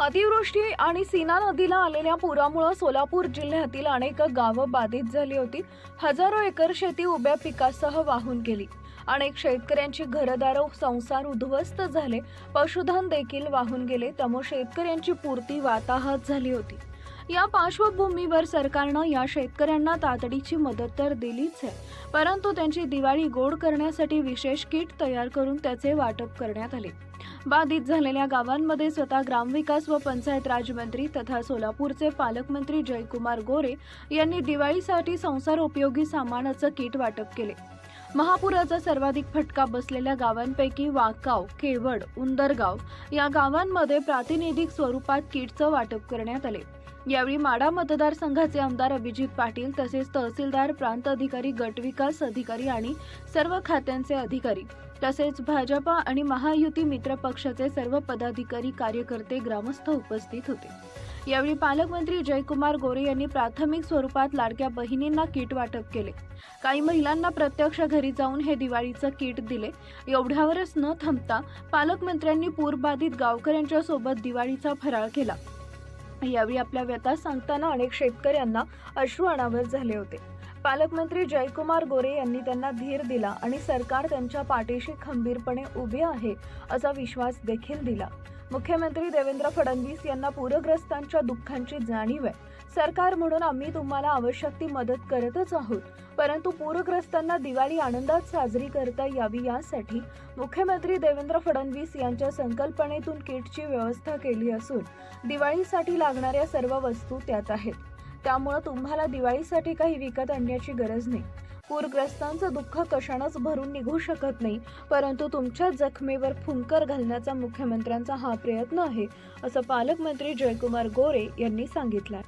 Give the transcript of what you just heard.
अतिवृष्टी आणि सीना नदीला आलेल्या पुरामुळे सोलापूर जिल्ह्यातील अनेक गावं बाधित झाली होती. हजारो एकर शेती उभ्या पिकासह वाहून गेली. अनेक शेतकऱ्यांची घरदार संसार उद्ध्वस्त झाले. पशुधन देखील वाहून गेले. त्यामुळे शेतकऱ्यांची पूर्ती वाताहत झाली होती. या पार्श्वभूमीवर सरकारनं या शेतकऱ्यांना तातडीची मदत तर दिलीच आहे. परंतु त्यांची दिवाळी गोड करण्यासाठी विशेष किट तयार करून त्याचे वाटप करण्यात आले. बाधित झालेल्या गावांमध्ये स्वतः ग्रामविकास व पंचायत राजमंत्री तथा सोलापूरचे पालकमंत्री जयकुमार गोरे यांनी दिवाळीसाठी संसार उपयोगी सामानाचं किट वाटप केले. महापुराचा सर्वाधिक फटका बसलेल्या गावांपैकी वाकाव केवड उंदरगाव या गावांमध्ये प्रातिनिधिक स्वरूपात किटचं वाटप करण्यात आले. यावेळी माडा मतदारसंघाचे आमदार अभिजित पाटील तसेच तहसीलदार प्रांत अधिकारी गट विकास अधिकारी आणि सर्व खात्यांचे अधिकारी तसेच भाजपा आणि महायुती मित्र पक्षाचे सर्व पदाधिकारी कार्यकर्ते ग्रामस्थ उपस्थित होते. यावेळी पालकमंत्री जयकुमार गोरे यांनी प्राथमिक स्वरूपात लाडक्या बहिणींना किट वाटप केले. काही महिलांना प्रत्यक्ष घरी जाऊन हे दिवाळीचं किट दिले. एवढ्यावरच न थांबता पालकमंत्र्यांनी पूरबाधित गावकऱ्यांच्या सोबत दिवाळीचा फराळ केला. यावेळी आपल्या व्यथा सांगताना अनेक शेतकऱ्यांना अश्रू अनावर झाले होते. पालकमंत्री जयकुमार गोरे यांनी त्यांना धीर दिला आणि सरकार त्यांच्या पाठीशी खंबीरपणे उभे आहे असा विश्वास देखील दिला. मुख्यमंत्री देवेंद्र फडणवीस यांना पूरग्रस्तांच्या दुःखांची जाणीव आहे. सरकार म्हणून आम्ही तुम्हाला आवश्यक ती मदत करतच आहोत परंतु पूरग्रस्तांना दिवाळी आनंदात साजरी करता यावी यासाठी मुख्यमंत्री देवेंद्र फडणवीस यांच्या संकल्पनेतून किटची व्यवस्था केली असून दिवाळीसाठी लागणाऱ्या सर्व वस्तू त्यात आहेत. त्यामुळं तुम्हाला दिवाळीसाठी काही विकत आणण्याची गरज नाही. पूरग्रस्तांचं दुःख कशानंच भरून निघू शकत नाही परंतु तुमच्या जखमेवर फुंकर घालण्याचा मुख्यमंत्र्यांचा हा प्रयत्न आहे असं पालकमंत्री जयकुमार गोरे यांनी सांगितलं.